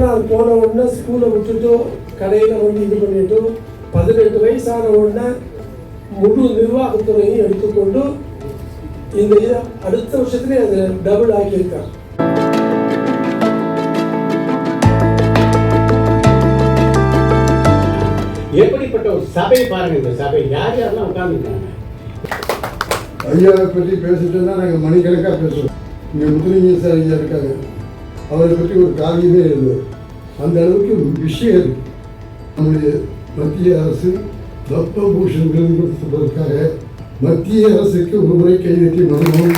தகப்பனார் போன உடனே ஸ்கூலை விட்டுட்டு கடையில் வந்து இது பண்ணிட்டு பதினெட்டு வயசான உடனே முழு நிர்வாகத்துறையும் எடுத்துக்கொண்டு இந்த இதை அடுத்த வருஷத்துலேயே அது டபுள் ஆக்கியிருக்கார் எப்படிப்பட்ட ஒரு சபை பாருங்க இந்த சபை. யார் யாரெல்லாம் உட்கார்ந்துருக்காங்க? ஐயாவை பற்றி பேசிட்டோம்னா நாங்கள் மணிக்கணக்காக பேசுவோம். இங்கே முத்துலிங்க சார் ஐயா இருக்காரு. அவரை பற்றி ஒரு காவியமே எழுதுவார் அந்த அளவுக்கு விஷயம். நம்முடைய மத்திய அரசு பத்மபூஷன் விருது கொடுத்ததற்காக மத்திய அரசுக்கு ஒரு முறை மனமோகன்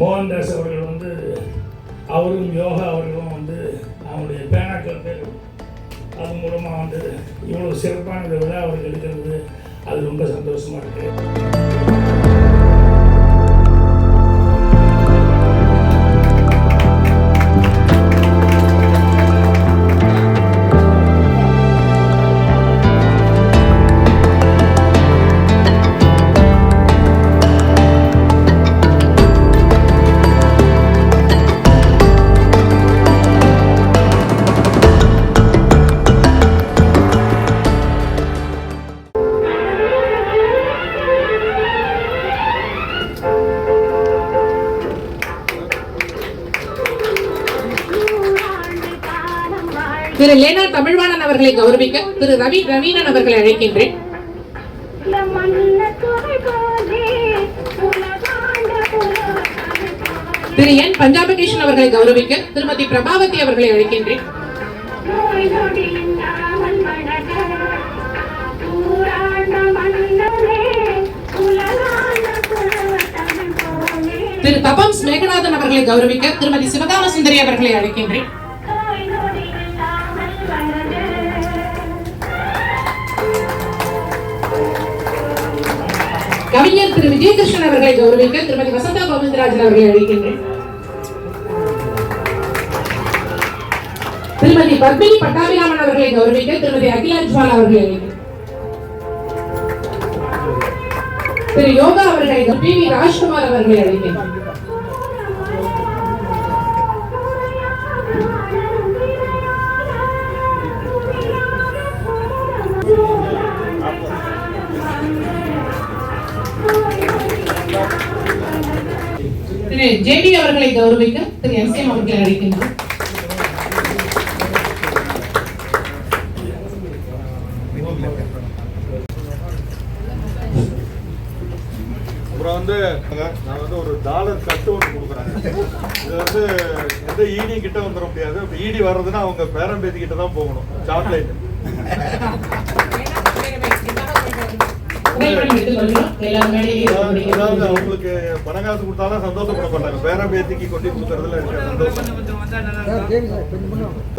மோகன்தாஸ் அவர்கள் வந்து அவரும் யோகா அவர்களும் வந்து அவங்களுடைய பேனாக்கள் பேர் அது மூலமாக வந்து இவ்வளோ சிறப்பான விட விழா அவருக்கு எடுக்கிறது அது ரொம்ப சந்தோஷமாக இருக்குது திரு லேனா தமிழ்வாணன் அவர்களை கௌரவிக்க திரு ரவி ரவீனன் அவர்களை அழைக்கின்றேன். திரு என் பஞ்சாபகிருஷ்ணன் அவர்களை கௌரவிக்க திருமதி பிரபாவதி அவர்களை அழைக்கின்றேன். திரு தபம்ஸ் மேகநாதன் அவர்களை கௌரவிக்க திருமதி சிவகாம சுந்தரி அவர்களை அழைக்கின்றேன். கவிஞர் திரு விஜயகிருஷ்ணன் அவர்களை கௌரவிக்க திருமதி வசந்தா கோவிந்தராஜன் அவர்களை அழைக்கின்றேன். திருமதி பத்மினி பட்டாபிராமன் அவர்களை கௌரவிக்க திருமதி அகிலா ஜுவால் அவர்களை திரு யோகா அவர்களை பி வி ராஜ்குமார் அவர்களை அழைக்கின்றேன். திரு ஜேடி அவர்களை கௌரவிக்க திரு எம் அவர்களை அழைக்கின்றோம். அப்புறம் வந்து நான் வந்து ஒரு டாலர் கட்டு ஒன்று கொடுக்குறேன். இது வந்து எந்த ஈடி கிட்ட வந்துட முடியாது. ஈடி வர்றதுன்னா அவங்க பேரம்பேதி கிட்ட தான் போகணும். சாக்லேட் அதாவது அவங்களுக்கு பணம் காசு கொடுத்தாலும் சந்தோஷப்பட மாட்டாங்க பேரம்பேத்திக்கு கொண்டு கொடுக்கறதுல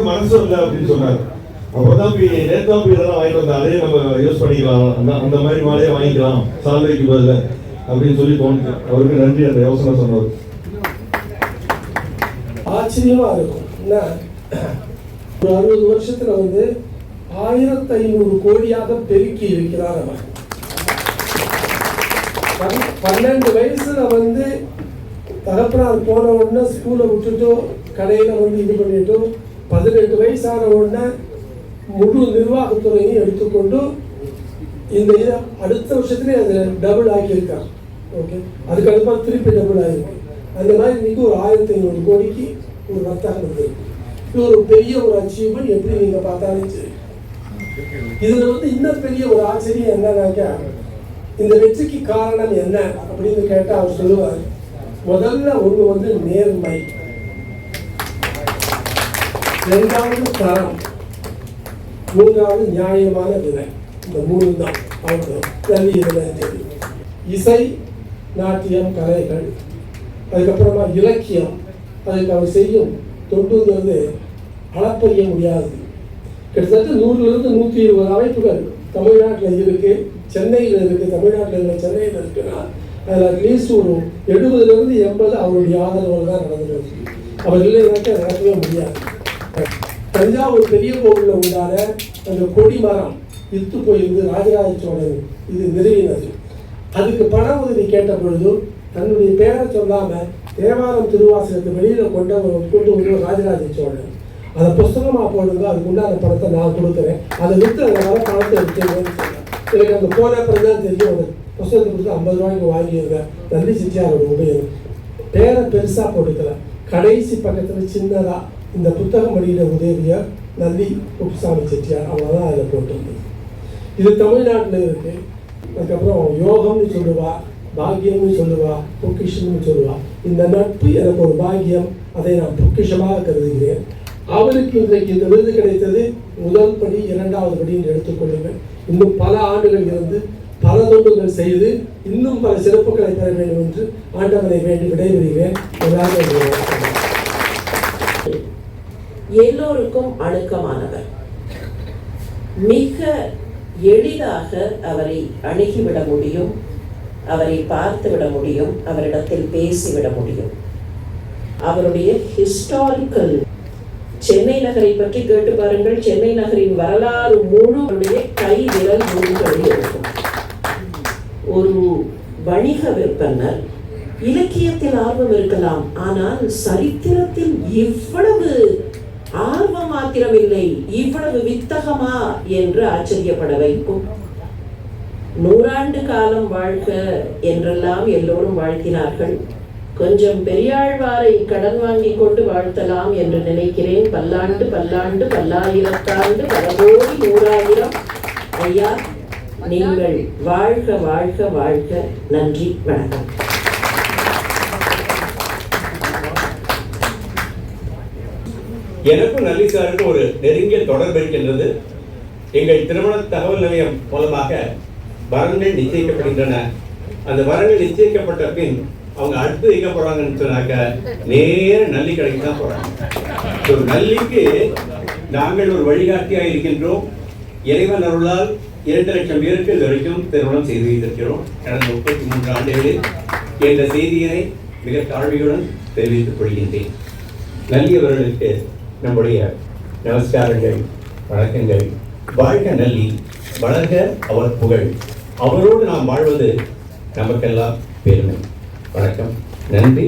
மனசு இல்லை அப்படின்னு சொன்னாரு. அப்பதான் போய் இதெல்லாம் வாங்கிட்டு வந்தா அதே நம்ம யூஸ் பண்ணிக்கலாம். அந்த அந்த மாதிரி மாலையே வாங்கிக்கலாம். சால்வைக்கு பதில் அப்படின்னு சொல்லி தோணுச்சு அவருக்கு நன்றி அந்த யோசனை சொன்னது ஆச்சரியமா இருக்கும். என்ன? ஒரு அறுபது வருஷத்துல வந்து ஆயிரத்தி ஐநூறு கோடியாக பெருக்கி இருக்கிறார் அவர். பன்னெண்டு வயசுல வந்து தகப்பனார் போன உடனே ஸ்கூலை விட்டுட்டு கடையில் வந்து இது பண்ணிட்டு பதினெட்டு வயசான உடனே முழு நிர்வாகத்துறையும் எடுத்துக்கொண்டு இந்த இதை அடுத்த வருஷத்துலேயே அது டபுள் ஆக்கியிருக்காங்க. ஓகே அதுக்கு திருப்பி டபுள் ஆகிருக்கு. அந்த மாதிரி இன்னைக்கு ஒரு ஆயிரத்தி ஐநூறு கோடிக்கு ஒரு வர்த்தகம் இருக்கு இது ஒரு பெரிய ஒரு அச்சீவ்மெண்ட் எப்படி நீங்கள் பார்த்தாலும் சரி. இதில் வந்து இன்னும் பெரிய ஒரு ஆச்சரியம் என்னன்னாக்கா இந்த வெற்றிக்கு காரணம் என்ன அப்படின்னு கேட்டால் அவர் சொல்லுவார் முதல்ல ஒன்று வந்து நேர்மை. ரெண்டாவது தரம். மூன்றாவது நியாயமான விலை. இந்த மூணு தான். அவங்க கல்வி இதில் தெரியும் இசை நாட்டியம் கலைகள் அதுக்கப்புறமா இலக்கியம். அதுக்கு அவர் செய்யும் தொண்டுங்கிறது அளப்பறிய முடியாது. கிட்டத்தட்ட நூறுலேருந்து நூற்றி இருபது அமைப்புகள் தமிழ்நாட்டில் இருக்குது சென்னையில் இருக்கு தமிழ்நாட்டில் இல்லை சென்னையில் இருக்குன்னா அதில் அட்லீஸ்ட் ஒரு எழுபதுலேருந்து எண்பது அவருடைய ஆதரவு தான் நடந்துருக்கு அவர் இல்லைனாக்கா நடக்கவே முடியாது. தஞ்சாவூர் பெரிய கோவிலில் உண்டான அந்த கொடி மரம் இத்து போயிருந்து ராஜராஜ சோழன் இது நிறுவினது. அதுக்கு பண உதவி கேட்ட பொழுது தன்னுடைய பேரை சொல்லாமல் தேவாரம் திருவாசகத்துக்கு வெளியில் கொண்ட ஒரு கொண்டு வந்து ராஜராஜ சோழன். அதை புஸ்தகமாக போடுங்க அதுக்கு உண்டான பணத்தை நான் கொடுக்குறேன். அதை விற்று அந்த பணத்தை எடுத்துங்கன்னு எனக்கு அந்த போன அப்புறம் தான் தெரியும் அந்த புஸ்தகத்தை கொடுத்து ஐம்பது ரூபாய்க்கு வாங்கியிருந்தேன் நன்றி சித்தியாரோட உபயோகம். பேரை பெருசாக போட்டுக்கல. கடைசி பக்கத்தில் சின்னதாக இந்த புத்தகம் வெளியிட உதவியை நந்தி குப்புசாமி செட்டியார் தான் அதில் போட்டிருந்தது இது தமிழ்நாட்டில் இருக்கு. அதுக்கப்புறம் யோகம்னு சொல்லுவா பாக்கியம்னு சொல்லுவா பொக்கிஷம்னு சொல்லுவா. இந்த நட்பு எனக்கு ஒரு பாக்கியம். அதை நான் பொக்கிஷமாக கருதுகிறேன். அவருக்கு இன்றைக்கு இந்த விருது கிடைத்தது முதல் படி இரண்டாவது படின்னு எடுத்துக்கொள்ளுங்கள். இன்னும் பல ஆண்டுகள் இருந்து பல தொண்டுகள் செய்து இன்னும் பல சிறப்புகளை பெற வேண்டும் என்று ஆண்டவரை வேண்டி விடைபெறுகிறேன். எல்லாரும் எல்லோருக்கும் அணுக்கமானவர். மிக எளிதாக அவரை அணுகிவிட முடியும் அவரை பார்த்துவிட முடியும் அவரிடத்தில் பேசிவிட முடியும். அவருடைய ஹிஸ்டாரிக்கல் சென்னை நகரை பற்றி கேட்டு பாருங்கள். சென்னை நகரின் வரலாறு முழு அவருடைய கை விரல் நூல்களில் இருக்கும். ஒரு வணிக விற்பனர் இலக்கியத்தில் ஆர்வம் இருக்கலாம். ஆனால் சரித்திரத்தில் இவ்வளவு ஆர்வம் மாத்திரமில்லை. இவ்வளவு வித்தகமா என்று ஆச்சரியப்பட வைக்கும். நூறாண்டு காலம் வாழ்க என்றெல்லாம் எல்லோரும் வாழ்த்தினார்கள். கொஞ்சம் பெரியாழ்வாரை கடன் வாங்கி கொண்டு வாழ்த்தலாம் என்று நினைக்கிறேன். பல்லாண்டு பல்லாண்டு பல்லாயிரத்தாண்டு பல கோடி நூறாயிரம். ஐயா நீங்கள் வாழ்க வாழ்க வாழ்க. நன்றி வணக்கம். எனக்கும் நல்லி ஒரு நெருங்கிய தொடர்பு இருக்கின்றது. எங்கள் திருமண தகவல் நிலையம் மூலமாக வரங்கள் நிச்சயிக்கப்படுகின்றன. அந்த வரங்கள் நிச்சயிக்கப்பட்ட பின் அவங்க அடுத்து எங்க போறாங்கன்னு சொன்னாக்க நேர நல்லி கடைக்கு தான் போறாங்க. ஸோ நல்லிக்கு நாங்கள் ஒரு வழிகாட்டியாக இருக்கின்றோம். இறைவன் அருளால் இரண்டு லட்சம் பேருக்கு இது வரைக்கும் திருமணம் செய்து வைத்திருக்கிறோம். கடந்த முப்பத்தி மூன்று ஆண்டுகளில் என்ற செய்தியினை மிக தாழ்மையுடன் தெரிவித்துக் கொள்கின்றேன். நல்லியவர்களுக்கு நம்முடைய நமஸ்காரங்கள் வணக்கங்கள். வாழ்க நல்லி வளர்க அவர் புகழ். அவரோடு நாம் வாழ்வது நமக்கெல்லாம் பெருமை. வணக்கம். நன்றி.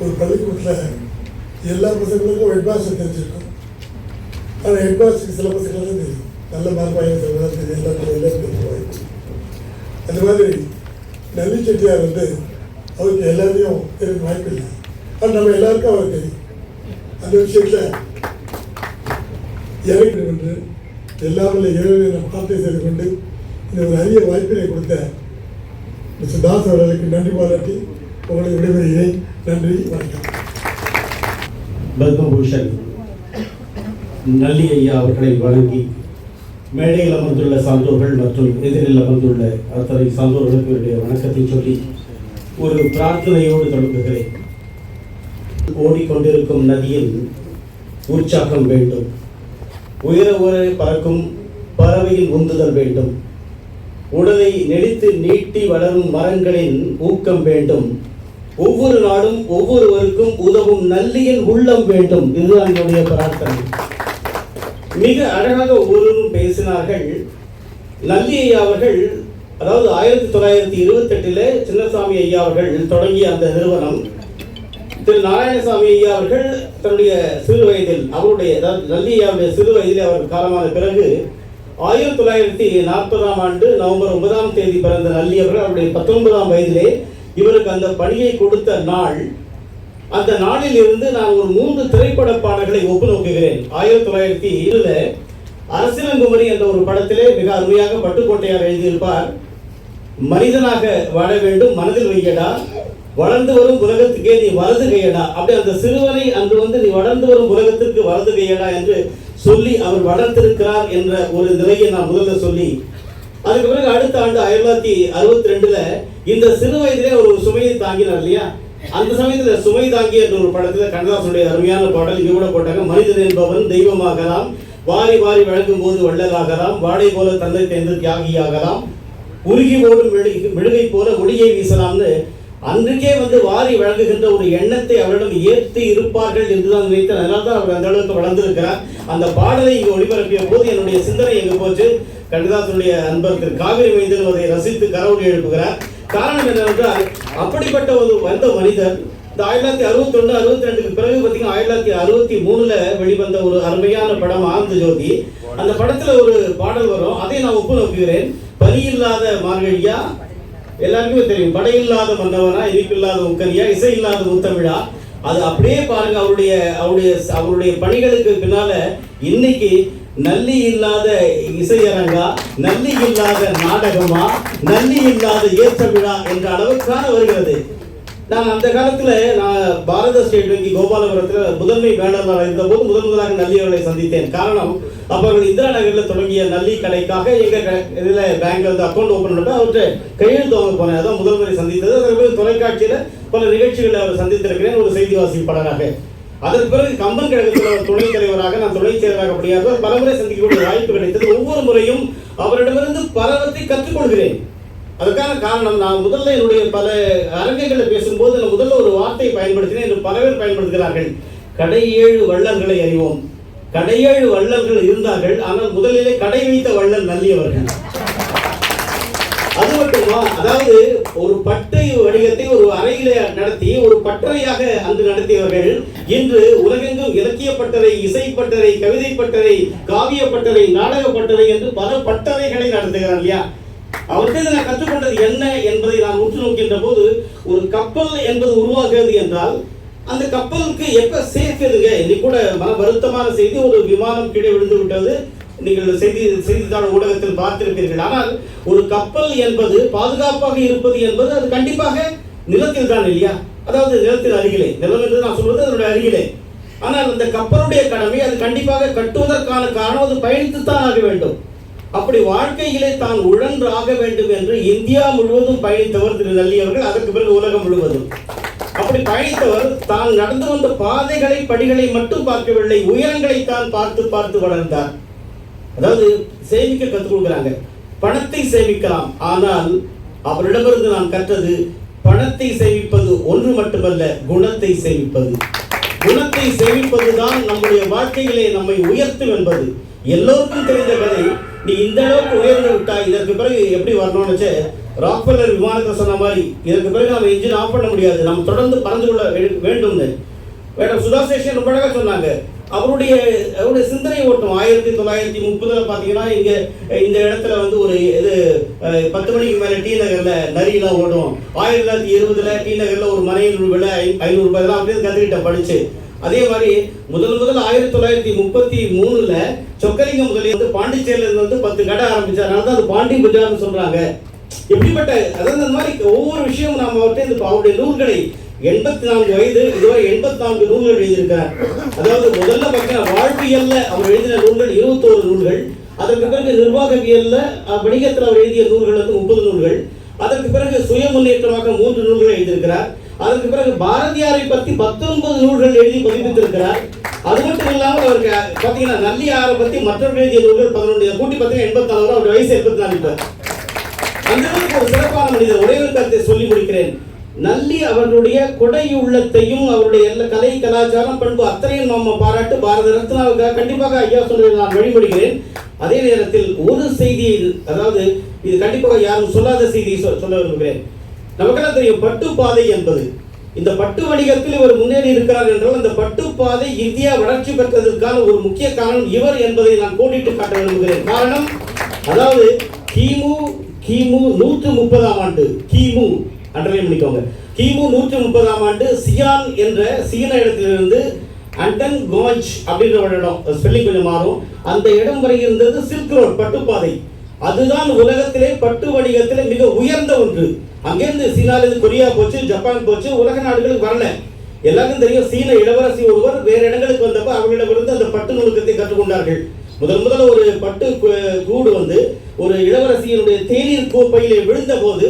ஒரு பள்ளிக்கூடத்தில் எல்லா பசங்களுக்கும் ஹெட் மாஸ்டர் தெரிஞ்சிருக்கும். ஆனால் ஹெட் மாஸ்டருக்கு சில பசங்களுக்கு தெரியும் நல்ல மார்க் வாங்கி சிலதான் தெரியும் எல்லாருக்கும் அந்த மாதிரி நல்லி செட்டியார் வந்து அவருக்கு எல்லாரையும் எனக்கு வாய்ப்பு இல்லை. ஆனால் நம்ம எல்லாருக்கும் அவர் தெரியும். அந்த விஷயத்தில் இறங்கி கொண்டு எல்லாமே இறைவனை நம் வார்த்தை செய்து கொண்டு இந்த ஒரு அரிய வாய்ப்பினை கொடுத்த மிஸ்டர் தாஸ் அவர்களுக்கு நன்றி பாராட்டி உங்களை விடைபெறுகிறேன். நன்றி வணக்கம். பத்மபூஷன் நல்லி ஐயா அவர்களை வணங்கி மேடையில் அமர்ந்துள்ள சான்றோர்கள் மற்றும் எதிரில் அமர்ந்துள்ள அத்தனை சான்றோர்களுக்கு என்னுடைய வணக்கத்தை சொல்லி ஒரு பிரார்த்தனையோடு தொடங்குகிறேன். ஓடிக்கொண்டிருக்கும் நதியில் உற்சாகம் வேண்டும். உயர உயர பறக்கும் பறவையில் உந்துதல் வேண்டும். உடலை நெடித்து நீட்டி வளரும் மரங்களின் ஊக்கம் வேண்டும். ஒவ்வொரு நாடும் ஒவ்வொருவருக்கும் உதவும் நல்லியின் உள்ளம் வேண்டும். இதுதான் என்னுடைய பிரார்த்தனை. மிக அழகாக ஒவ்வொருவரும் பேசினார்கள். நல்லி ஐயா அவர்கள் அதாவது ஆயிரத்தி தொள்ளாயிரத்தி இருபத்தெட்டில் சின்னசாமி ஐயா அவர்கள் தொடங்கிய அந்த நிறுவனம். திரு நாராயணசாமி ஐயா அவர்கள் தன்னுடைய சிறு வயதில் அவருடைய அதாவது நல்லி ஐயாவுடைய சிறு வயதில் அவர் காலமான பிறகு ஆயிரத்தி தொள்ளாயிரத்தி நாற்பதாம் ஆண்டு நவம்பர் ஒன்பதாம் தேதி பிறந்த நல்லி அவர்கள் அவருடைய பத்தொன்பதாம் வயதிலே இவருக்கு அந்த பணியை கொடுத்த நாள். அந்த நாளில் இருந்து நான் ஒரு மூன்று திரைப்பட பாடல்களை ஒப்பு நோக்குகிறேன். ஆயிரத்தி தொள்ளாயிரத்தி ஏழுல அரசியலங்குமரி என்ற ஒரு படத்திலே மிக அருமையாக பட்டுக்கோட்டையார் எழுதியிருப்பார். மனிதனாக வாழ வேண்டும் மனதில் வையடா. வளர்ந்து வரும் உலகத்துக்கே நீ வலது கையடா. அப்படி அந்த சிறுவனை அன்று வந்து நீ வளர்ந்து வரும் உலகத்திற்கு வலது கையடா என்று சொல்லி அவர் வளர்த்திருக்கிறார் என்ற ஒரு நிலையை நான் முதல்ல சொல்லி அதுக்கு பிறகு அடுத்த ஆண்டு ஆயிரத்தி தொள்ளாயிரத்தி அறுபத்தி ரெண்டுல இந்த சிறு வயதிலே ஒரு சுமையை தாங்கினார் இல்லையா? அந்த சமயத்துல சுமை தாங்கி என்ற ஒரு படத்துல கண்ணதாசனுடைய அருமையான பாடல் இங்க கூட போட்டாங்க மனிதன் என்பவன் தெய்வமாகலாம் வாரி வாரி வழங்கும் போது வள்ளலாகலாம் வாடை போல தந்தை தேர்ந்து தியாகியாகலாம் உருகி போடும் மெழுகை போல ஒளியை வீசலாம்னு அன்றைக்கே வந்து வாரி வழங்குகின்ற ஒரு எண்ணத்தை அவரிடம் ஏற்றி இருப்பார்கள் என்றுதான் நினைத்தேன். அதனால தான் அவர் அந்த அளவுக்கு வளர்ந்திருக்கிறார். அந்த பாடலை இங்கு ஒளிபரப்பிய போது என்னுடைய சிந்தனை எங்க போச்சு? கண்ணதாசனுடைய அன்பர் திரு காவிரி மைந்தன் அதை ரசித்து கரவொலி எழுப்புகிறார். காரணம் என்னவென்றால் அப்படிப்பட்ட ஒரு வந்த மனிதர் இந்த ஆயிரத்தி தொள்ளாயிரத்தி அறுபத்தி ஒன்று அறுபத்தி ரெண்டுக்கு பிறகு பார்த்தீங்கன்னா ஆயிரத்தி தொள்ளாயிரத்தி அறுபத்தி மூணுல வெளிவந்த ஒரு அருமையான படம் ஆனந்த ஜோதி. அந்த படத்துல ஒரு பாடல் வரும். அதை நான் ஒப்பு நோக்குகிறேன் பனி இல்லாத மார்கழியா எல்லாருக்குமே தெரியும். படை இல்லாத மன்னவனா இனிப்பில்லாத உக்கரியா இசை இல்லாத முத்தமிழா? அது அப்படியே பாருங்க அவருடைய அவருடைய அவருடைய பணிகளுக்கு பின்னால இன்னைக்கு நல்லி இல்லாத இசையரங்கா நல்லி இல்லாத நாடகமா நல்லி இல்லாத ஏற்ற விழா என்ற அளவுக்கான வருகிறது. நான் அந்த காலத்தில் நான் பாரத ஸ்டேட் வங்கி கோபாலபுரத்தில் முதன்மை வேளாளராக இருந்தபோது முதன் முதலாக நல்லி அவர்களை சந்தித்தேன். காரணம் அவர்கள் இந்திரா நகரில் தொடங்கிய நல்லி கடைக்காக எங்கள் இதில் பேங்க் வந்து அக்கௌண்ட் ஓப்பன் பண்ணி அவர்கிட்ட கையெழுத்து வாங்க போனேன். அதான் முதல் முறை சந்தித்தது. அதற்கு தொலைக்காட்சியில் பல நிகழ்ச்சிகளில் அவர் சந்தித்திருக்கிறேன். ஒரு செய்தி வாசிப்பாளராக அதற்கு பிறகு கம்பன் கழகத்தில் அவர் துணைத் தலைவராக நான் துணைத் செயலராக அப்படியாக பலமுறை சந்திக்கக்கூடிய வாய்ப்பு கிடைத்தது. ஒவ்வொரு முறையும் அவரிடமிருந்து பலவற்றை கற்றுக்கொள்கிறேன். அதற்கான காரணம் நான் முதல்ல என்னுடைய பல அரங்குகளை பேசும்போது நான் முதல்ல ஒரு வார்த்தையை பயன்படுத்தினேன் என்று பல பேர் பயன்படுத்துகிறார்கள். கடை ஏழு வள்ளல்களை அறிவோம். கடையேழு வள்ளல்கள் இருந்தார்கள் ஆனால் முதலிலே கடை வைத்த வள்ளல் நல்லியவர்கள். அது மட்டுமா? அதாவது ஒரு பட்டை வணிகத்தை ஒரு அறையில நடத்தி ஒரு பட்டறையாக அங்கு நடத்தியவர்கள் இன்று உலகெங்கும் இலக்கிய பட்டறை இசை பட்டறை கவிதை பட்டறை காவிய பட்டறை நாடக பட்டறை என்று பல பட்டறைகளை நடத்துகிறார் இல்லையா? அவர்கிட்ட நான் கற்றுக்கொண்டது என்ன என்பதை நான் உற்று நோக்கின்ற போது ஒரு கப்பல் என்பது உருவாகிறது என்றால் அந்த கப்பலுக்கு எப்ப சேஃப் எதுங்க இன்னைக்கு கூட மன வருத்தமான செய்தி ஒரு விமானம் கீழே விழுந்து விட்டது. நீங்கள் செய்தி செய்தித்தாள் ஊடகத்தில் பார்த்திருப்பீர்கள். ஆனால் ஒரு கப்பல் என்பது பாதுகாப்பாக இருப்பது என்பது அது கண்டிப்பாக நிலத்தில் தான் இல்லையா? அதாவது நிலத்தில் அருகிலே. நிலம் என்று நான் சொல்வது அதனுடைய அருகிலே. ஆனால் அந்த கப்பலுடைய கடமை அது கண்டிப்பாக கட்டுவதற்கான காரணம் அது பயணித்துத்தான் ஆக வேண்டும். அப்படி வாழ்க்கையிலே தான் உழன்று ஆக வேண்டும் என்று இந்தியா முழுவதும் பயணித்தவர் திரு நல்லி அவர்கள். அதற்கு பிறகு உலகம் முழுவதும். அப்படி பயணித்தவர் தான் நடந்து வந்த பாதைகளை படிகளை மட்டும் பார்க்கவில்லை உயரங்களை தான் பார்த்து பார்த்து வளர்ந்தார். அதாவது சேமிக்க கற்றுக் கொடுக்குறாங்க. பணத்தை சேமிக்கலாம். ஆனால் அவரிடமிருந்து நான் கற்றது பணத்தை சேமிப்பது ஒன்று மட்டுமல்ல குணத்தை சேமிப்பது. குணத்தை சேமிப்பதுதான் நம்முடைய வாழ்க்கையிலே நம்மை உயர்த்தும் என்பது. எல்லோருக்கும் தெரிந்த கதை. நீ இந்த அளவுக்கு உயர்ந்து விட்டாய் இதற்கு பிறகு எப்படி வரணும்னு வச்சு ராக்வெல்லர் விமானத்தை சொன்ன மாதிரி இதற்கு பிறகு நம்ம இன்ஜின் ஆஃப் பண்ண முடியாது. நம்ம தொடர்ந்து பறந்து கொள்ள வே- வேண்டும்னு. மேடம் சுதா சேஷன் ரொம்ப அழகாக சொன்னாங்க. அவருடைய அவருடைய சிந்தனை ஓட்டம் ஆயிரத்தி தொள்ளாயிரத்தி முப்பதுல பாத்தீங்கன்னா இங்க இந்த இடத்துல வந்து ஒரு இது பத்து மணிக்கு மேல டி நகர்ல நரியெல்லாம் ஓடும். ஆயிரத்தி தொள்ளாயிரத்தி இருபதுல டி நகர்ல ஒரு மனையில் விலை ஐ- ஐநூறு ரூபாய் எல்லாம் அப்படியே கத்துக்கிட்டேன் படிச்சு. அதே மாதிரி முதல் முதல் ஆயிரத்தி தொள்ளாயிரத்தி முப்பத்தி மூணுல சொக்கலிங்க முதலிய வந்து பாண்டிச்சேரியில இருந்து வந்து பத்து கடை ஆரம்பிச்சார். அதனால தான் அது பாண்டி பஜார்னு சொல்றாங்க. எப்படிப்பட்ட அதாவது இந்த மாதிரி ஒவ்வொரு விஷயமும் நாம அவர்கிட்ட இந்த அவருடைய நூல்களை எண்பத்தி நான்கு வயது இதுவரை எண்பத்தி நான்கு நூல்கள் எழுதியிருக்கார் அதாவது முதல்ல பார்த்தீங்கன்னா வாழ்வியல்ல அவர் எழுதின நூல்கள் இருபத்தோரு நூல்கள். அதற்கு பிறகு நிர்வாகவியல்ல வணிகத்தில் அவர் எழுதிய நூல்கள் வந்து முப்பது நூல்கள். அதற்கு பிறகு சுய முன்னேற்றமாக மூன்று நூல்கள் எழுதியிருக்கிறார். அதற்கு பிறகு பாரதியாரை பற்றி பத்தொன்பது நூல்கள் எழுதி பதிப்பித்திருக்கிறார். அது மட்டும் இல்லாமல் அவருக்கு பார்த்தீங்கன்னா நல்லியாரை பற்றி மற்றவர்கள் எழுதிய நூல்கள் பதினொன்று கூட்டி பார்த்தீங்கன்னா எண்பத்தி நாலு அவர் வயசு எண்பத்தி நாலு இப்போ அந்த அளவுக்கு ஒரு சிறப்பான மனிதர். ஒரே ஒரு கருத்தை சொல்லி முடிக்கிறேன். நல்லி அவர்களுடைய கொடை உள்ளத்தையும் அவருடைய எல்லா கலை கலாச்சாரம் பண்பு அத்தனையும் நம்ம பாராட்டு பாரத ரத்னாவுக்காக கண்டிப்பாக ஐயா சொன்னதை நான் வழிமொழிகிறேன் அதே நேரத்தில் ஒரு செய்தி அதாவது இது கண்டிப்பாக யாரும் சொல்லாத செய்தியை சொ- சொல்ல விரும்புகிறேன். நமக்கெல்லாம் தெரியும் பட்டுப்பாதை என்பது. இந்த பட்டு வணிகத்தில் இவர் முன்னேறி இருக்கிறார் என்றால் அந்த பட்டுப்பாதை இந்தியா வளர்ச்சி பெற்றதற்கான ஒரு முக்கிய காரணம் இவர் என்பதை நான் கோடிட்டு காட்ட விரும்புகிறேன். காரணம் அதாவது கிமு கிமு நூற்று முப்பதாம் ஆண்டு கிமு அண்டர்லைன் பண்ணிக்கோங்க கிமு நூற்று முப்பதாம் ஆண்டு சியான் என்ற சீன இடத்திலிருந்து அண்டன் கோஞ்ச் அப்படின்ற ஒரு இடம் ஸ்பெல்லிங் கொஞ்சம் மாறும். அந்த இடம் வரை இருந்தது சில்க் ரோட் பட்டுப்பாதை. அதுதான் உலகத்திலே பட்டு வணிகத்திலே மிக உயர்ந்த ஒன்று. அங்கேருந்து சீனாலேருந்து கொரியா போச்சு ஜப்பான் போச்சு உலக நாடுகளுக்கு வரல. எல்லாருக்கும் தெரியும் சீன இளவரசி ஒருவர் வேறு இடங்களுக்கு வந்தப்ப அவர்களிடமிருந்து அந்த பட்டு நுணுக்கத்தை கற்றுக்கொண்டார்கள். முதல் முதல்ல ஒரு பட்டு கூடு வந்து ஒரு இளவரசியினுடைய தேநீர் கோப்பையிலே விழுந்த போது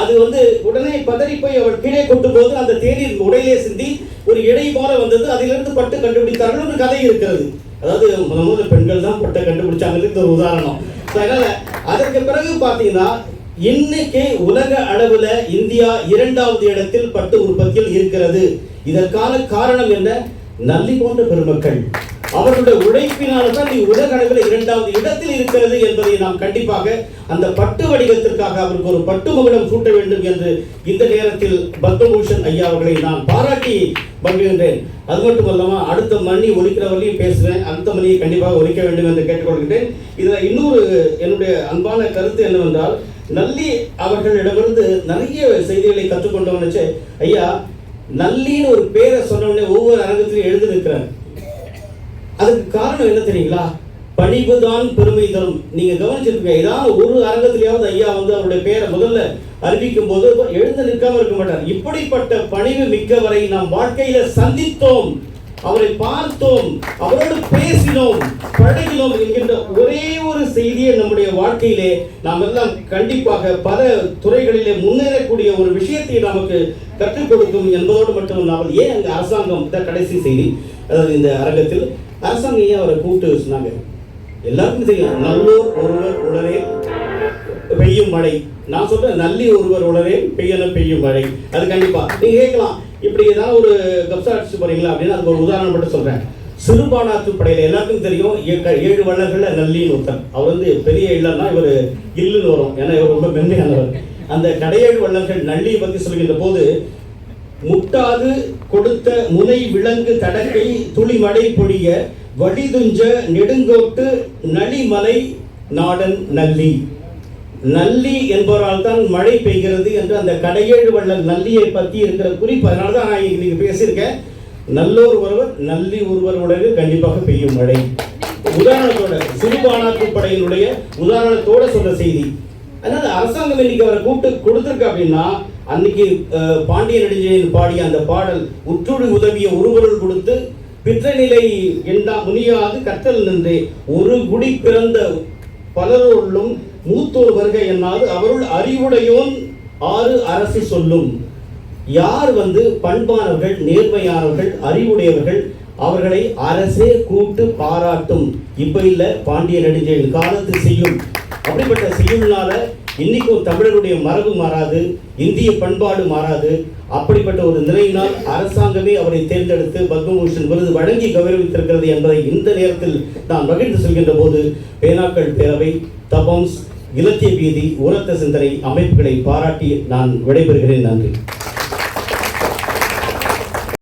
அது வந்து உடனே பதறி போய் அவள் கீழே கொண்டு போது அந்த தேநீர் உடையிலே சிந்தி ஒரு இடை போல வந்தது. அதிலிருந்து பட்டு கண்டுபிடித்தார்கள். ஒரு கதை இருக்கிறது. அதாவது முதல் முதல்ல பெண்கள் தான் பட்டை கண்டுபிடிச்சாங்கிறது ஒரு உதாரணம். அதனால அதற்கு பிறகு பார்த்தீங்கன்னா இன்னைக்கு உலக அளவுல இந்தியா இரண்டாவது இடத்தில் பட்டு உற்பத்தியில் இருக்கிறது. இதற்கான காரணம் என்ன? நல்லி போன்ற பெருமக்கள். அவர்களுடைய உழைப்பினால தான் நீ உலக அளவில் இரண்டாவது இடத்தில் இருக்கிறது என்பதை நாம் கண்டிப்பாக அந்த பட்டு வடிவத்திற்காக அவருக்கு ஒரு பட்டு மகுடம் சூட்ட வேண்டும் என்று இந்த நேரத்தில் பத்மபூஷன் ஐயா அவர்களை நான் பாராட்டி மகிழ்கின்றேன். அது மட்டும் இல்லாம அடுத்த மணி ஒழிக்கிற வரையும் பேசுவேன். அடுத்த மணியை கண்டிப்பாக ஒழிக்க வேண்டும் என்று கேட்டுக்கொள்கிறேன் இதுல இன்னொரு என்னுடைய அன்பான கருத்து என்னவென்றால் நல்லி அவர்களிடமிருந்து நிறைய செய்திகளை கற்றுக்கொண்டவன் ஐயா நல்லின்னு ஒரு பேரை சொன்ன ஒவ்வொரு அரங்கத்திலும் எழுதிருக்கிறாங்க அதுக்கு காரணம் என்ன தெரியுங்களா? பணிவுதான் பெருமை தரும். நீங்க கவனிச்சிருப்பீங்க ஏதாவது ஒரு அரங்கத்திலேயாவது ஐயா வந்து அவருடைய பேரை முதல்ல அறிவிக்கும் போது எழுந்து நிற்காம இருக்க மாட்டார். இப்படிப்பட்ட பணிவு மிக்கவரை நாம் வாழ்க்கையில சந்தித்தோம். அவரை பார்த்தோம் அவரோடு பேசினோம் பழகினோம் என்கின்ற ஒரே ஒரு செய்தியை நம்முடைய வாழ்க்கையிலே நாம் எல்லாம் கண்டிப்பாக பல துறைகளிலே முன்னேறக்கூடிய ஒரு விஷயத்தை நமக்கு கற்றுக் கொடுக்கும் என்பதோடு மட்டுமல்லாமல் ஏன் அந்த அரசாங்கம் தான் கடைசி செய்தி? அதாவது இந்த அரங்கத்தில் அரசாங்கம் ஏன் அவரை கூப்பிட்டு சொன்னாங்க? எல்லாருக்கும் தெரியும் நல்லோர் ஒருவர் உடனே பெய்யும் மழை. நான் சொல்றேன் நல்லி ஒருவர் உடனே பெய்யன பெய்யும் மழை. அது கண்டிப்பா. நீங்க கேட்கலாம். இப்படி ஏதாவது ஒரு கப்சா அடிச்சு போறீங்களா அப்படின்னு அதுக்கு ஒரு உதாரணம் மட்டும் சொல்றேன். சிறுபானாத்து படையில எல்லாருக்கும் தெரியும் ஏ- ஏழு வள்ளல்கள்ல நல்லின்னு ஒருத்தர். அவர் வந்து பெரிய இல்லைன்னா இவர் இல்லுன்னு வரும். ஏன்னா இவர் ரொம்ப மென்மையானவர். அந்த கடையேழு வள்ளல்கள் நல்லியை பத்தி சொல்கின்ற போது முட்டாது கொடுத்த முனை விலங்கு தடக்கை துளிமடை பொழிய வழிதுஞ்ச நெடுங்கோட்டு நளிமலை நாடன் நல்லி. நல்லி என்பவரால் தான் மழை பெய்கிறது என்று அந்த கடையேழு வள்ளல் நல்லியை பற்றி இருக்கிற குறிப்பு அதனால தான் நான் இன்னைக்கு பேசியிருக்கேன். நல்லோர் ஒருவர் நல்லி ஒருவர் கண்டிப்பாக பெய்யும் மழை. உதாரணத்தோட சிறுபானாத்து படையினுடைய உதாரணத்தோட சொல்ற செய்தி. அதனால அரசாங்கம் இன்னைக்கு அவரை கூப்பிட்டு கொடுத்துருக்கு அப்படின்னா அன்னைக்கு பாண்டிய நெடுஞ்செழியன் பாடிய அந்த பாடல் உற்றுடு உதவிய ஒருவருள் கொடுத்து பிற்ற நிலை எண்டா முனியாது கற்றல் நின்றே ஒரு குடி பிறந்த பலருள்ளும் மூத்தோர் வருகை என்னாது? அவருள் அறிவுடையோன் ஆறு அரசு சொல்லும். யார் வந்து பண்பானவர்கள் நேர்மையானவர்கள் அறிவுடையவர்கள் அவர்களை அரசே கூட்டு பாராட்டும். இப்ப இல்ல பாண்டிய நெடுஞ்செழியன் காலத்து செய்யும். அப்படிப்பட்ட செய்யுள்னால இன்னைக்கும் தமிழருடைய மரபு மாறாது இந்திய பண்பாடு மாறாது. அப்படிப்பட்ட ஒரு நிலையினால் அரசாங்கமே அவரை தேர்ந்தெடுத்து பத்மபூஷன் விருது வழங்கி கௌரவித்திருக்கிறது என்பதை இந்த நேரத்தில் நான் மகிழ்ந்து சொல்கின்ற போது பேனாக்கள் பேரவை தபம்ஸ் இலக்கிய வீதி உரத்த சிந்தனை அமைப்புகளை பாராட்டி நான் விடைபெறுகிறேன். நன்றி.